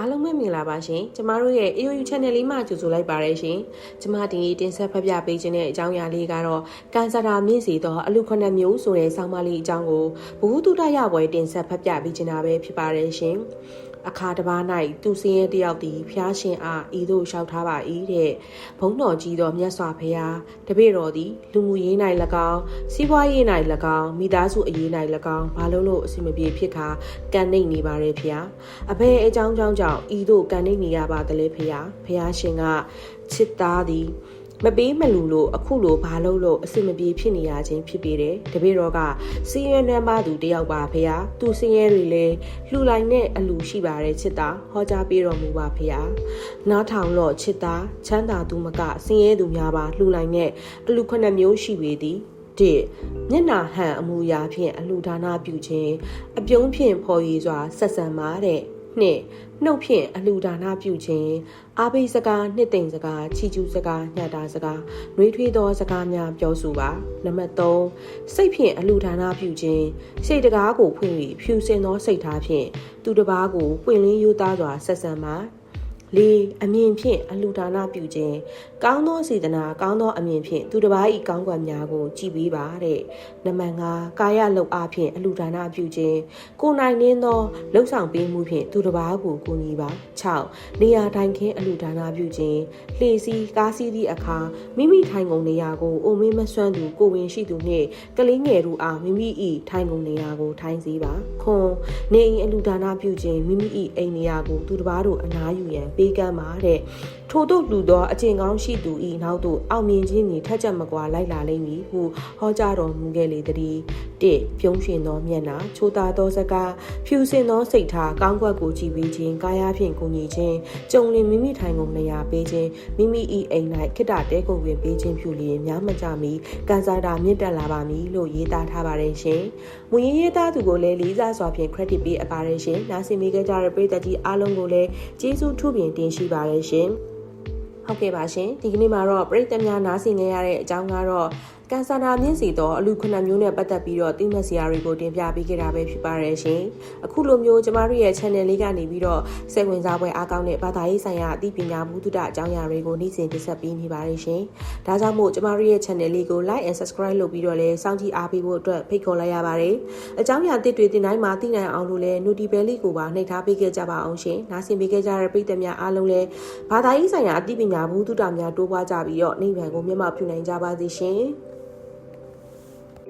အားလုံးပဲမင်္ဂလာပါရှင်ကျမတို့ရဲ့ AOU Channel လေးမှာကြိုဆိုလိုက်ပါရရှင်ကျမဒီနေ့တင်ဆက်ဖတ်ပြပေးခြင်းတဲ့အကြောင်းအရာလေးကတော့ကန်ဆာတာမြင့်စီသောအလူခဏမျိုးဆိုတဲ့ဆောင်းပါးလေးအကြောင်းကိုဘ ഹു တုတရပွဲတင်ဆက်ဖတ်ပြပေးခြင်းတာပဲဖြစ်ပါတယ်ရှင် အခါတစ်ပါး၌သူစင်းရဲတယောက်သည်ဖျားရှင်အားဤသို့လျှောက်ထားပါ၏တဲ့ဘုံတော်ကြီးသောမြတ်စွာဘုရားတပည့်တော်သည်လူမှုရေး၌၎င်းစီးပွားရေး၌၎င်းမိသားစုအရေး၌၎င်းဘာလို့လို့အဆင်မပြေဖြစ်ခါကန်နေနေပါရဲ့ဖျားအဘယ်အကြောင်းကြောင့်ကြောင့်ဤသို့ကန်နေနေရပါသလဲဖျားဖျားရှင်ကချစ်သားသည် မပေးမလူလို့အခုလိုဘာလို့လို့အဆင်မပြေဖြစ်နေရခြင်းဖြစ်ပေတယ်တပည့်တော်ကစီးရဲနှမ်းပါသူတယောက်ပါဖေဟာသူစင်းရဲတွေလည်းလှူလိုက်နဲ့အလူရှိပါတယ်ချစ်တာဟောကြားပေးတော်မူပါဖေဟာနားထောင်တော့ချစ်တာချမ်းသာသူမကစင်းရဲသူများပါလှူလိုက်နဲ့အလူခုနှစ်မျိုးရှိပေသည်တစ်မျက်နာဟန်အမူအရာဖြင့်အလှဒါနပြုခြင်းအပြုံးဖြင့်ဖော်ရည်စွာဆက်ဆံပါတဲ့ နှစ်နှုတ်ဖြင့်အလှဒါနပြုခြင်းအာဘိစကားနှစ်သိမ့်စကားချီကျူးစကားညတာစကားနှွေးထွေးသောစကားများပြောဆိုပါနံပါတ်3စိတ်ဖြင့်အလှဒါနပြုခြင်းစိတ်တကားကိုဖွင့်ပြီးဖြူစင်သောစိတ်ထားဖြင့်သူတစ်ပါးကိုပွင့်လင်းရိုးသားစွာဆက်ဆံပါ လေးအမြင်ဖြင့်အလှဒါနပြုခြင်းကောင်းသောစေတနာကောင်းသောအမြင်ဖြင့်သူတစ်ပါး၏ကောင်းကွက်များကိုကြည်ပေးပါတဲ့နံပါတ်5ကာယလှုပ်အားဖြင့်အလှဒါနပြုခြင်းကိုယ်နိုင်နှင်းသောလှုပ်ဆောင်ပေးမှုဖြင့်သူတစ်ပါးကိုကူညီပါ6နေရာထိုင်ခင်းအလှဒါနပြုခြင်းလှေစီးကားစီးသည့်အခါမိမိထိုင်ကုန်နေရာကိုအိုမင်းမဆွမ်းသူကိုဝင်ရှိသူနှင့်ကလေးငယ်တို့အားမိမိ၏ထိုင်ကုန်နေရာကိုထိုင်စေပါခွန်နေအိမ်အလှဒါနပြုခြင်းမိမိ၏အိမ်နေရာကိုသူတစ်ပါးတို့အနားယူရန်ပေးကမ်းပါတဲ့ထို့သို့လူသောအကျင့်ကောင်းရှိသူ၏နောက်သို့အောင်မြင်ခြင်းသည်ထက်ချက်မကွာလိုက်လာလိမ့်မည်ဟုဟောကြားတော်မူခဲ့လေသည်တစ်ပြုံးရှင်သောမျက်နှာချိုးသားသောစကားဖြူစင်သောစိတ်ထားကောင်းကွက်ကိုကြည်ပေးခြင်းကာယဖြင့်ကူညီခြင်းကြုံလင်မိမိထိုင်ကုန်နေရာပေးခြင်းမိမိ၏အိမ်၌ခိတ္တတဲကုန်ပင်ပေးခြင်းဖြူလျင်များမကြမီကန်ဆာတာမြင့်တက်လာပါမည်လို့ရေးသားထားပါတယ်ရှင်။မူရင်းရေးသားသူကိုလည်းလေးစားစွာဖြင့် credit ပေးအပ်ပါတယ်ရှင်။နားဆင်မိကြကြတဲ့ပရိသတ်ကြီးအားလုံးကိုလည်းကျေးဇူးထူးပြင်တင်ရှိပါတယ်ရှင်။ဟုတ်ကဲ့ပါရှင်ဒီကနေ့မှာတော့ပြည်သက်များနားဆင်နေရတဲ့အကြောင်းကတော့ ကန်ဆာနာမြင့်စီသောအလူခုနှစ်မျိုးနဲ့ပတ်သက်ပြီးတော့တိမတ်စရာတွေကိုတင်ပြပေးခဲ့တာပဲဖြစ်ပါတယ်ရှင်အခုလိုမျိုးကျမတို့ရဲ့ channel လေးကနေပြီးတော့စိတ်ဝင်စားပွဲအားကောင်းတဲ့ဘာသာရေးဆိုင်ရာအသိပညာဘုဒ္ဓအကြောင်းအရာတွေကိုနေ့စဉ်တင်ဆက်ပေးနေပါတယ်ရှင်ဒါကြောင့်မို့ကျမတို့ရဲ့ channel လေးကို like and subscribe လုပ်ပြီးတော့လည်းစောင့်ကြည့်အားပေးဖို့အတွက်ဖိတ်ခေါ်လိုက်ရပါတယ်အကြောင်းအရာတစ်တွေတင်တိုင်းမှာသိနိုင်အောင်လို့လည်း notification လေးကိုပါနှိပ်ထားပေးခဲ့ကြပါအောင်ရှင်နားဆင်ပေးခဲ့ကြတဲ့ပြည်သက်များအားလုံးလည်းဘာသာရေးဆိုင်ရာအသိပညာဘုဒ္ဓများတိုးပွားကြပြီးတော့နိဗ္ဗာန်ကိုမျက်မှောက်ပြုနိုင်ကြပါစေရှင်